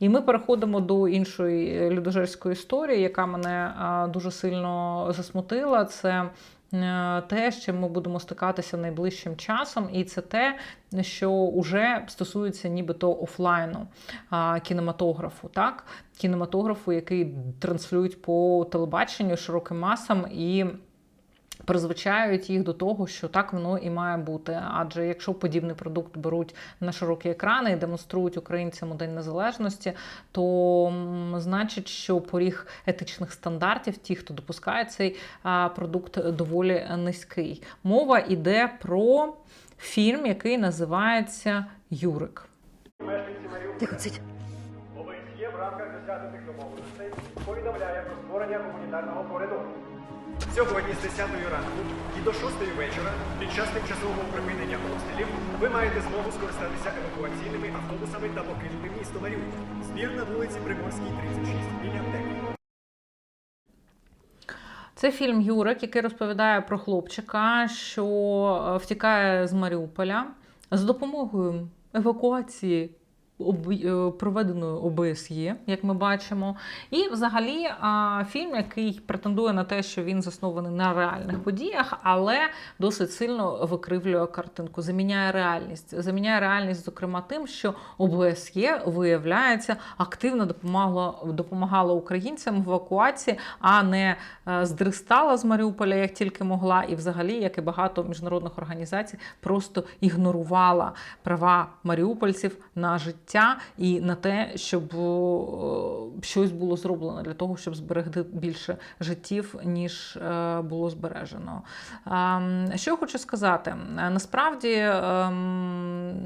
І ми переходимо до іншої людожерської історії, яка мене дуже сильно засмутила. Це е, те, з чим ми будемо стикатися найближчим часом, і це те, що вже стосується нібито офлайну кінематографу, так? Кінематографу, який транслюють по телебаченню широким масам і. Призвичають їх до того, що так воно і має бути. Адже якщо подібний продукт беруть на широкі екрани і демонструють українцям у День Незалежності, то значить, що поріг етичних стандартів, ті, хто допускає цей продукт, доволі низький. Мова йде про фільм, який називається Юрик. Тихо, цить. ОБСЄ в рамках досягнутих домовленостей повідомляє про створення гуманітарного коридору. Сьогодні з 10 ранку і до 6 вечора під час тимчасового припинення обстрілів ви маєте змогу скористатися евакуаційними автобусами та покинути місто Маріуполь. Збір на вулиці Приморській, 36 біля аптеки. Це фільм Юрик, який розповідає про хлопчика, що е, втікає з Маріуполя з допомогою евакуації. Об- е, Проведеною ОБСЄ, як ми бачимо, і взагалі фільм, який претендує на те, що він заснований на реальних подіях, але досить сильно викривлює картинку, заміняє реальність. Заміняє реальність, зокрема, тим, що ОБСЄ виявляється активно допомагала, допомагала українцям в евакуації, а не е, здристала з Маріуполя як тільки могла, і взагалі, як і багато міжнародних організацій, просто ігнорувала права маріупольців на життя і на те, щоб щось було зроблено для того, щоб зберегти більше життів, ніж е, було збережено. Ем, Що я хочу сказати? Е, Насправді. ем,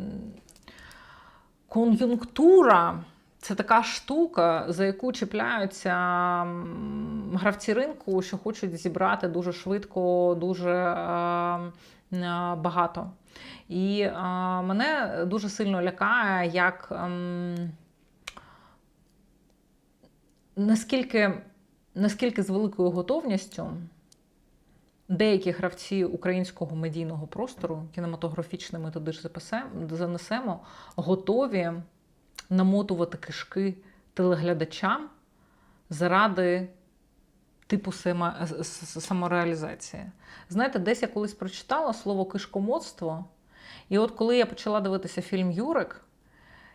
Кон'юнктура це така штука, за яку чіпляються гравці ринку, що хочуть зібрати дуже швидко, дуже е, е, багато. І е, мене дуже сильно лякає, як ем, наскільки, наскільки з великою готовністю деякі гравці українського медійного простору, кінематографічний методич занесемо, готові намотувати кишки телеглядачам заради типу самореалізації. Знаєте, десь я колись прочитала слово кишкомодство, і от коли я почала дивитися фільм Юрик,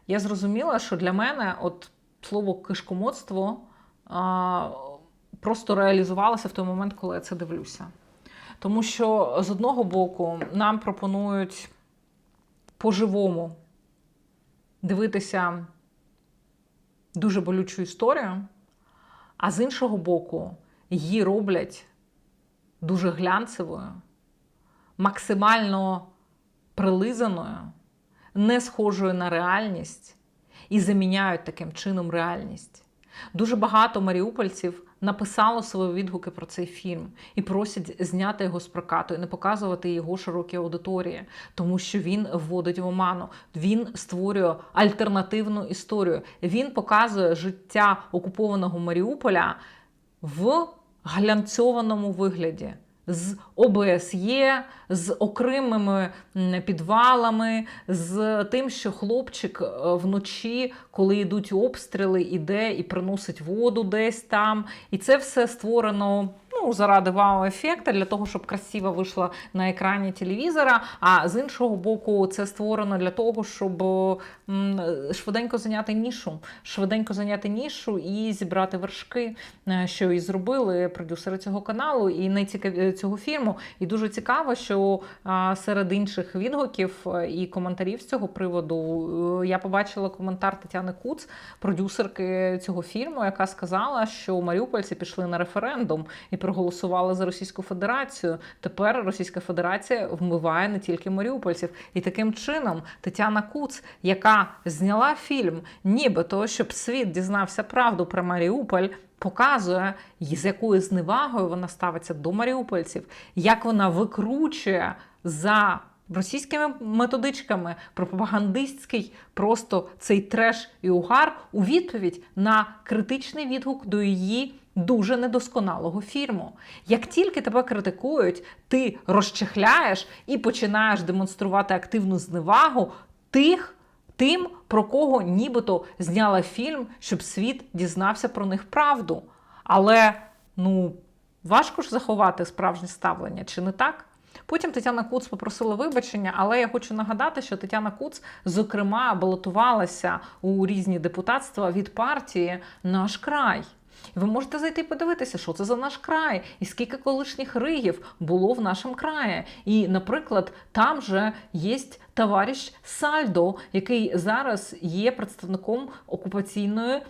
я зрозуміла, що для мене от слово кишкомодство а, просто реалізувалося в той момент, коли я це дивлюся. Тому що з одного боку нам пропонують по-живому дивитися дуже болючу історію, а з іншого боку, її роблять дуже глянцевою, максимально прилизаною, не схожою на реальність і заміняють таким чином реальність. Дуже багато маріупольців написало свої відгуки про цей фільм і просять зняти його з прокату і не показувати його широкій аудиторії, тому що він вводить в оману. Він створює альтернативну історію. Він показує життя окупованого Маріуполя в глянцьованому вигляді. З ОБСЄ, з окремими підвалами, з тим, що хлопчик е, вночі, коли йдуть обстріли, іде і приносить воду десь там. І це все створено ну, заради вау-ефекта, для того, щоб красиво вийшло на екрані телевізора. А з іншого боку, це створено для того, щоб швиденько зайняти нішу, швиденько зайняти нішу і зібрати вершки, е, що і зробили продюсери цього каналу, і найцікаві цього фільму. І дуже цікаво, що серед інших відгуків е, і коментарів з цього приводу е, я побачила коментар Тетяни Куц, продюсерки цього фільму, яка сказала, що маріупольці пішли на референдум і проголосували за Російську Федерацію. Тепер Російська Федерація вмиває не тільки маріупольців. І таким чином Тетяна Куц, яка зняла фільм, нібито щоб світ дізнався правду про Маріуполь. Показує, з якою зневагою вона ставиться до маріупольців, як вона викручує за російськими методичками пропагандистський просто цей треш і угар у відповідь на критичний відгук до її дуже недосконалого фільму. Як тільки тебе критикують, ти розчехляєш і починаєш демонструвати активну зневагу тих. тим, про кого нібито зняла фільм, щоб світ дізнався про них правду. Але ну важко ж заховати справжнє ставлення, чи не так? Потім Тетяна Куц попросила вибачення, але я хочу нагадати, що Тетяна Куц, зокрема, балотувалася у різні депутатства від партії Наш край. Ви можете зайти і подивитися, що це за наш край, і скільки колишніх ригів було в нашому краї. І, наприклад, там же є товариш Сальдо, який зараз є представником окупаційної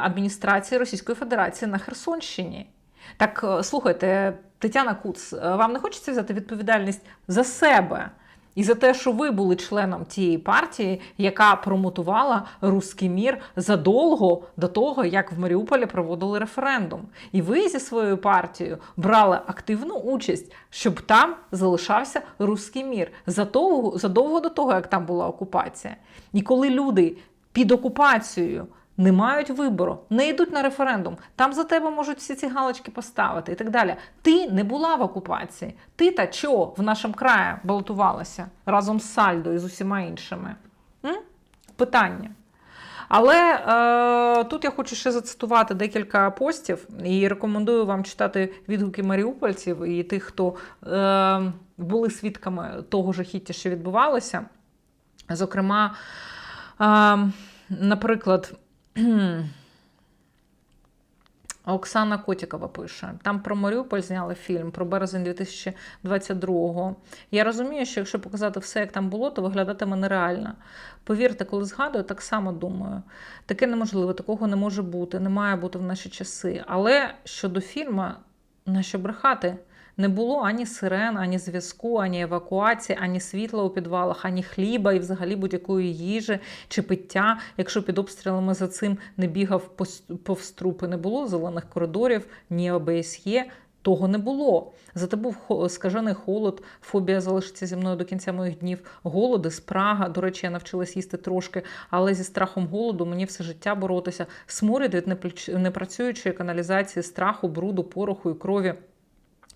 адміністрації Російської Федерації на Херсонщині. Так е, слухайте, Тетяна Куц, е, вам не хочеться взяти відповідальність за себе і за те, що ви були членом тієї партії, яка промотувала руський мір задовго до того, як в Маріуполі проводили референдум. І ви зі своєю партією брали активну участь, щоб там залишався руський мір задовго, задовго до того, як там була окупація. І коли люди під окупацією не мають вибору, не йдуть на референдум. Там за тебе можуть всі ці галочки поставити і так далі. Ти не була в окупації. Ти та чого в нашому краї балотувалася разом з Сальдо і з усіма іншими? М? Питання. Але е, тут я хочу ще зацитувати декілька постів і рекомендую вам читати відгуки маріупольців і тих, хто е, були свідками того жахіття, що відбувалося. Зокрема, е, наприклад, Оксана Котікова пише: там про Маріуполь зняли фільм про березень 2022-го. Я розумію, що якщо показати все, як там було, то виглядатиме нереально. Повірте, коли згадую, так само думаю. Таке неможливо, такого не може бути, не має бути в наші часи. Але щодо фільму, на що брехати? Не було ані сирен, ані зв'язку, ані евакуації, ані світла у підвалах, ані хліба і взагалі будь-якої їжі чи пиття. Якщо під обстрілами за цим не бігав пос- повз трупи, не було зелених коридорів, ні ОБСЄ. Того не було. Зате був скажений холод, фобія залишиться зі мною до кінця моїх днів. Голоди, спрага. До речі, я навчилась їсти трошки, але зі страхом голоду мені все життя боротися. Сморід від непрацюючої каналізації, страху, бруду, пороху і крові.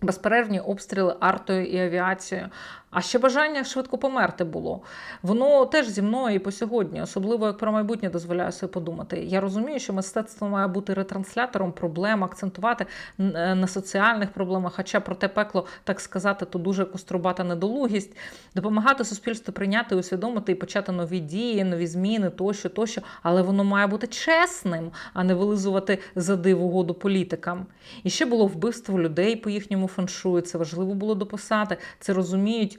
Безперервні обстріли артою і авіацією. А ще бажання швидко померти було. Воно теж зі мною і по сьогодні, особливо як про майбутнє дозволяю собі подумати. Я розумію, що мистецтво має бути ретранслятором проблем, акцентувати е, на соціальних проблемах, хоча про те пекло, так сказати, то дуже кострубата недолугість, допомагати суспільству прийняти, усвідомити і почати нові дії, нові зміни, тощо, тощо. Але воно має бути чесним, а не вилизувати зади в угоду політикам. І ще було вбивство людей по їхньому феншую. Це важливо було дописати. Це розуміють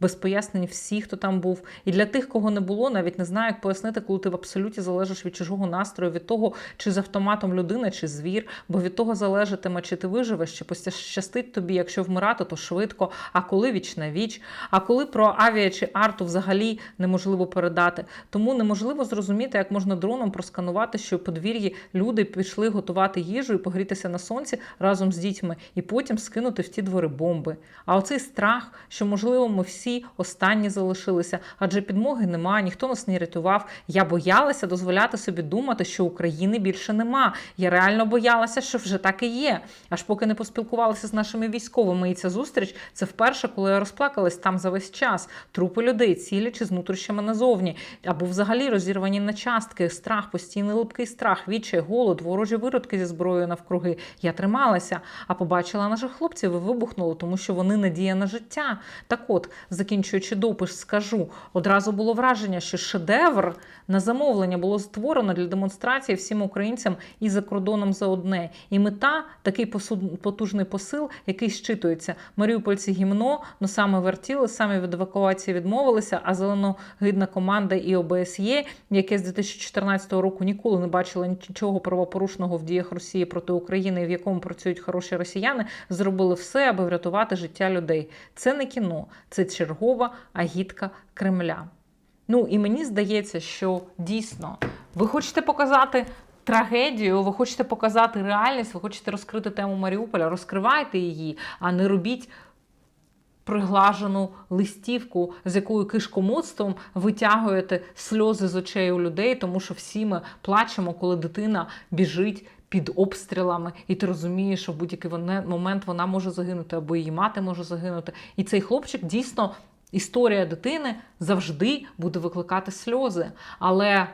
без пояснень всі, хто там був. І для тих, кого не було, навіть не знаю, як пояснити, коли ти в абсолюті залежиш від чужого настрою, від того, чи з автоматом людина, чи звір, бо від того залежатиме, чи ти виживеш, чи пощастить тобі, якщо вмирати, то швидко, а коли віч на віч, а коли про авіа чи арту взагалі неможливо передати. Тому неможливо зрозуміти, як можна дроном просканувати, що в подвір'ї люди пішли готувати їжу і погрітися на сонці разом з дітьми, і потім скинути в ті двори бомби. А оцей страх, що можливо ми всі останні залишилися, адже підмоги немає, ніхто нас не рятував. Я боялася дозволяти собі думати, що України більше нема. Я реально боялася, що вже так і є. Аж поки не поспілкувалася з нашими військовими. І ця зустріч це вперше, коли я розплакалась там за весь час. Трупи людей, цілі чи з нутрищами назовні, або взагалі розірвані на частки, страх, постійний липкий страх, відчай, голод, ворожі виродки зі зброєю навкруги. Я трималася, а побачила наших хлопців і вибухнула, тому що вони надія на життя. Так от, закінчуючи допис, скажу, одразу було враження, що шедевр на замовлення було створено для демонстрації всім українцям і за кордоном за одне. І мета такий посуд- потужний посил, який щитується. Маріупольці гімно, ну саме вертіли, самі від евакуації відмовилися. А зеленогидна команда і ОБСЄ, яке з 2014 року ніколи не бачило нічого правопорушного в діях Росії проти України, в якому працюють хороші росіяни, зробили все, аби врятувати життя людей. Це не кіно, це чергова агітка Кремля. Ну і мені здається, що дійсно ви хочете показати. Трагедію, ви хочете показати реальність, ви хочете розкрити тему Маріуполя, розкривайте її, а не робіть приглажену листівку, з якою кишкомоцтвом витягуєте сльози з очей у людей, тому що всі ми плачемо, коли дитина біжить під обстрілами, і ти розумієш, що в будь-який момент вона може загинути, або її мати може загинути. І цей хлопчик дійсно Історія дитини завжди буде викликати сльози. Але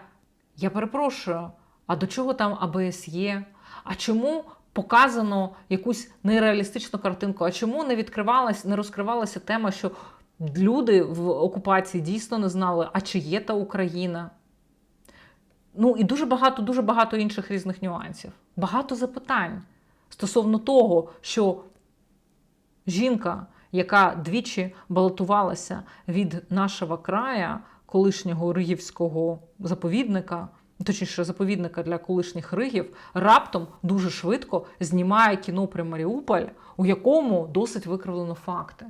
я перепрошую, а до чого там АБСЄ? А чому показано якусь нереалістичну картинку? А чому не відкривалась, не розкривалася тема, що люди в окупації дійсно не знали, а чи є та Україна? Ну і дуже багато, дуже багато інших різних нюансів. Багато запитань стосовно того, що жінка, яка двічі балотувалася від нашого края, колишнього Ригівського заповідника, точніше заповідника для колишніх ригів, раптом дуже швидко знімає кіно про Маріуполь, у якому досить викривлено факти.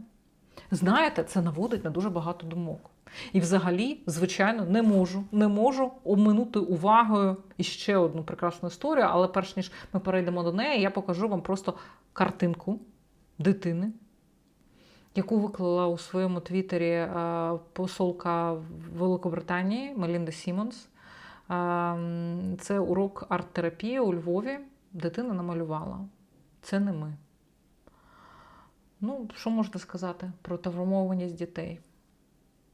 Знаєте, це наводить на дуже багато думок. І взагалі, звичайно, не можу, не можу обминути увагою іще одну прекрасну історію, але перш ніж ми перейдемо до неї, я покажу вам просто картинку дитини, яку виклала у своєму твіттері е, посолка Великобританії Мелінда Сімонс. Е, Це урок арт-терапії у Львові. Дитина намалювала. Це не ми. Ну, що можна сказати про травмованість дітей?